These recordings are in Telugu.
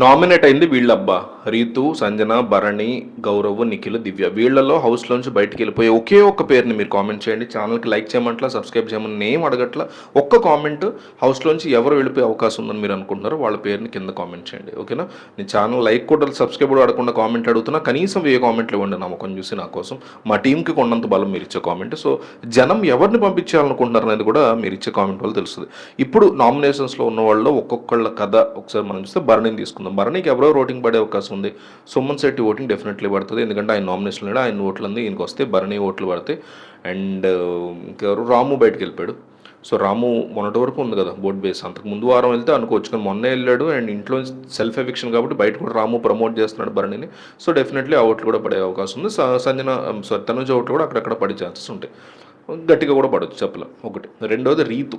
నామినేట్ అయింది వీళ్ళబ్బా. రీతు సంజన భరణి గౌరవ్ నిఖిల్ దివ్య. వీళ్ళలో హౌస్లోంచి బయటికి వెళ్ళిపోయి ఒకే ఒక్క పేరుని మీరు కామెంట్ చేయండి. ఛానల్కి లైక్ చేయమంటలా సబ్స్క్రైబ్ చేయమని నేమ్ అడగట్లా ఒక్క కామెంట్ హౌస్లోంచి ఎవరు వెళ్ళిపోయే అవకాశం ఉందని మీరు అనుకుంటున్నారో వాళ్ళ పేరుని కింద కామెంట్ చేయండి. ఓకేనా నేను ఛానల్ లైక్ కూడా సబ్స్క్రైబ్ కూడా అడగకుండా కామెంట్ అడుగుతున్నా. కనీసం ఏ కామెంట్లు ఇవ్వండి నమ్మకం చూసి నా కోసం మా టీంకి కొన్నంత బలం మీరు ఇచ్చే కామెంట్ సో జనం ఎవరిని పంపించాలనుకుంటున్నారు అనేది కూడా మీరు ఇచ్చే కామెంట్ వల్ల తెలుస్తుంది. ఇప్పుడు నామినేషన్స్లో ఉన్న వాళ్ళు ఒక్కొక్కళ్ళ కథ ఒకసారి మనం చూస్తే భరణిని తీసుకుంటాం తీసుకుందాం భరణికి ఎవరో ఓటింగ్ పడే అవకాశం ఉంది. సుమన్ శెట్టి ఓటింగ్ డెఫినెట్లీ పడుతుంది. ఎందుకంటే ఆయన నామినేషన్ లేడు ఆయన ఓట్లు అంది ఈయనకి వస్తే భరణి ఓట్లు పడతాయి. అండ్ ఇంకెవరు రాము బయటకు వెళ్ళిపోయాడు. సో రాము మొన్నటి వరకు ఉంది కదా బోర్డ్ బేస్. అంతకు ముందు వారం వెళ్తే అనుకోవచ్చు కానీ మొన్నే వెళ్ళాడు. అండ్ ఇంట్లో సెల్ఫ్ ఎవిక్షన్ కాబట్టి బయట కూడా రాము ప్రమోట్ చేస్తున్నాడు భరణిని. సో డెఫినెట్లీ ఆ ఓట్లు కూడా పడే అవకాశం ఉంది. సంజన సారీ తనుజ ఓట్లు కూడా అక్కడక్కడ పడే ఛాన్సెస్ ఉంటాయి. గట్టిగా కూడా పడవచ్చు చెప్పలేం. ఒకటి. రెండోది రీతు.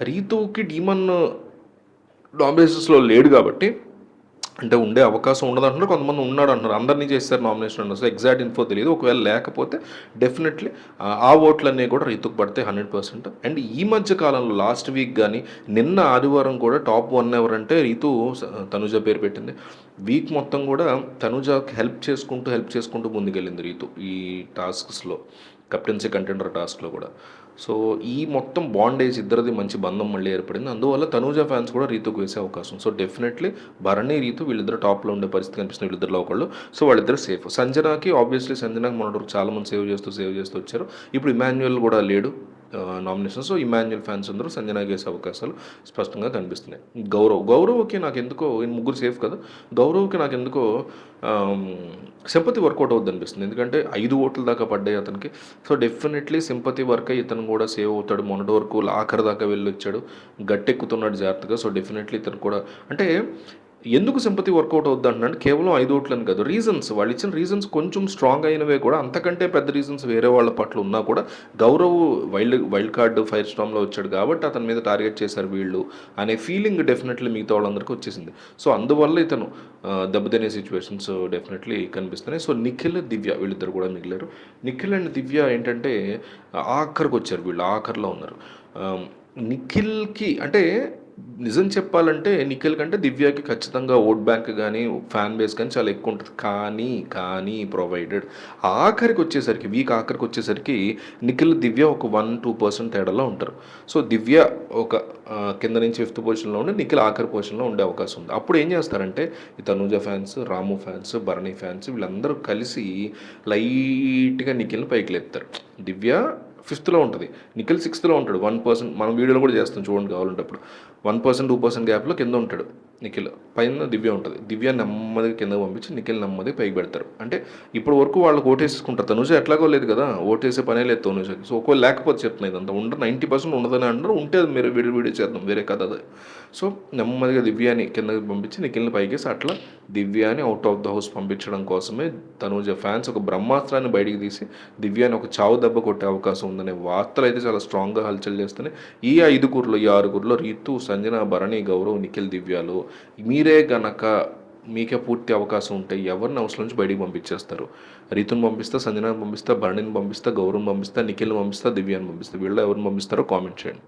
రీతుకి డీమన్ నామినేషన్స్లో లేడు కాబట్టి అంటే ఉండే అవకాశం ఉండదు అంటున్నారు కొంతమంది ఉన్నాడు అంటున్నారు అందరినీ చేస్తారు నామినేషన్ అంటారు సో ఎగ్జాక్ట్ ఇన్ఫో తెలియదు ఒకవేళ లేకపోతే డెఫినెట్లీ ఆ ఓట్లన్నీ కూడా రీతుకు పడితే హండ్రెడ్ పర్సెంట్ అండ్ ఈ మధ్య కాలంలో లాస్ట్ వీక్ కానీ నిన్న ఆదివారం కూడా టాప్ వన్ ఎవరంటే రీతు తనుజ పేరు పెట్టింది. వీక్ మొత్తం కూడా తనుజకి హెల్ప్ చేసుకుంటూ హెల్ప్ చేసుకుంటూ ముందుకెళ్ళింది రీతు ఈ టాస్క్స్లో కెప్టెన్సీ కంటెండర్ టాస్క్లో కూడా. సో ఈ మొత్తం బాండేజ్ ఇద్దరిది మంచి బంధం మళ్ళీ ఏర్పడింది. అందువల్ల తనూజ ఫ్యాన్స్ కూడా రీతుకు వేసే అవకాశం. సో డెఫినెట్లీ భరణి రీతు వీళ్ళిద్దరు టాప్లో ఉండే పరిస్థితి కనిపిస్తుంది వీళ్ళిద్దరిలో ఒకళ్ళు. సో వాళ్ళిద్దరు సేఫ్ సంజనాకి ఆబ్వియస్లీ సంజనాకి మొన్నటి చాలా మంది సేవ్ చేస్తూ సేవ్ చేస్తూ వచ్చారు. ఇప్పుడు ఇమాన్యుయల్ కూడా లేడు. నామినేషన్ సో ఇమాన్యుయల్ ఫ్యాన్స్ అందరూ సంజనాకి వేసే అవకాశాలు స్పష్టంగా కనిపిస్తున్నాయి. గౌరవ్ గౌరవ్కి నాకు ఎందుకో ముగ్గురు సేఫ్ కదా. గౌరవ్కి నాకు ఎందుకో సింపతి వర్కౌట్ అవుద్ది అనిపిస్తుంది. ఎందుకంటే ఐదు ఓట్ల దాకా పడ్డాయి అతనికి. సో డెఫినెట్లీ సింపతి వర్క్ ఇతను కూడా సేవ్ అవుతాడు. మొన్నటి వరకు ఆఖరి దాకా వెళ్ళి వచ్చాడు గట్టెక్కుతున్నాడు జాగ్రత్తగా. సో డెఫినెట్లీ ఇతను కూడా అంటే ఎందుకు సింపతి వర్కౌట్ అవుద్ది అంటే కేవలం ఐదు ఓట్లని కాదు. రీజన్స్ వాళ్ళు ఇచ్చిన రీజన్స్ కొంచెం స్ట్రాంగ్ అయినవే కూడా అంతకంటే పెద్ద రీజన్స్ వేరే వాళ్ళ పట్ల ఉన్నా కూడా Gaurav wild wild card fire స్టామ్లో వచ్చాడు కాబట్టి అతని మీద టార్గెట్ చేశారు వీళ్ళు అనే ఫీలింగ్ డెఫినెట్లీ మిగతా వాళ్ళందరికీ వచ్చేసింది. సో అందువల్ల ఇతను దెబ్బతినే సిచ్యువేషన్స్ డెఫినెట్లీ కనిపిస్తున్నాయి. సో నిఖిల్ దివ్య వీళ్ళిద్దరు కూడా మిగిలారు. నిఖిల్ అండ్ దివ్య ఏంటంటే ఆఖరికి వచ్చారు వీళ్ళు ఆఖరిలో ఉన్నారు. నిఖిల్కి అంటే నిజం చెప్పాలంటే నిఖిల్ కంటే దివ్యకి ఖచ్చితంగా ఓట్ బ్యాంక్ కానీ ఫ్యాన్ బేస్ కానీ చాలా ఎక్కువ ఉంటుంది. కానీ కానీ ప్రొవైడెడ్ ఆఖరికి వచ్చేసరికి వీక్ ఆఖరికి వచ్చేసరికి నిఖిల్ దివ్య ఒక వన్ టూ పర్సెంట్ తేడాలో ఉంటారు. సో దివ్య ఒక కింద నుంచి ఫిఫ్త్ పొజిషన్లో ఉండి నిఖిల్ ఆఖరి పొజిషన్లో ఉండే అవకాశం ఉంది. అప్పుడు ఏం చేస్తారంటే ఈ Tanuja fans Ramu fans Bharani fans వీళ్ళందరూ కలిసి లైట్గా నిఖిల్ని పైకి లేపుతారు. దివ్య ఫిఫ్త్లో ఉంటుంది. నిఖిల్ సిక్స్త్లో ఉంటాడు. వన్ పర్సెంట్ మనం వీడియోలో కూడా చేస్తాం చూడండి కావాలంటే అప్పుడు వన్ పర్సెంట్ టూ పర్సెంట్ గ్యాప్లో కింద ఉంటాడు నిఖిల్. పైన దివ్య ఉంటుంది. దివ్య నెమ్మదిగా కింద పంపించి నిఖిల్ నెమ్మది పైకి పెడతారు. అంటే ఇప్పుడు వరకు వాళ్ళకి ఓటేసేసుకుంటారు. తనుజ ఎట్లాగో లేదు కదా. ఓటేసే పనే లేదు తనుజకి. సో ఒకవేళ లేకపోతే చెప్తున్నాయి ఇదంతా. ఉండదు నైంటీ పర్సెంట్ ఉండదని అంటారు. ఉంటే అది మీరు వీడియో వీడియో చేద్దాం. వేరే కథ అది. సో నెమ్మదిగా దివ్యాని కిందకి పంపించి నిఖిల్ని పైకేసి అట్లా దివ్యాని అవుట్ ఆఫ్ ద హౌస్ పంపించడం కోసమే తనూజ ఫ్యాన్స్ ఒక బ్రహ్మాస్త్రాన్ని బయటికి తీసి దివ్యాని ఒక చావు దెబ్బ కొట్టే అవకాశం ఉందనే వార్తలు అయితే చాలా స్ట్రాంగ్గా హల్చల్ చేస్తున్నాయి. ఈ ఐదుగురులో ఈ ఆరుగురులో రీతు సంజన భరణి గౌరవ్ నిఖిల్ దివ్యాలు మీరే గనక మీకే పూర్తి అవకాశం ఉంటే ఎవరిని అవసరం నుంచి బయటికి పంపించేస్తారు? రీతుని పంపిస్తా సంజనాని పంపిస్తా భరణిని పంపిస్తా గౌరవం పంపిస్తా నిఖిల్ని పంపిస్తా దివ్యాన్ని పంపిస్తా వీళ్ళు ఎవరిని పంపిస్తారో కామెంట్ చేయండి.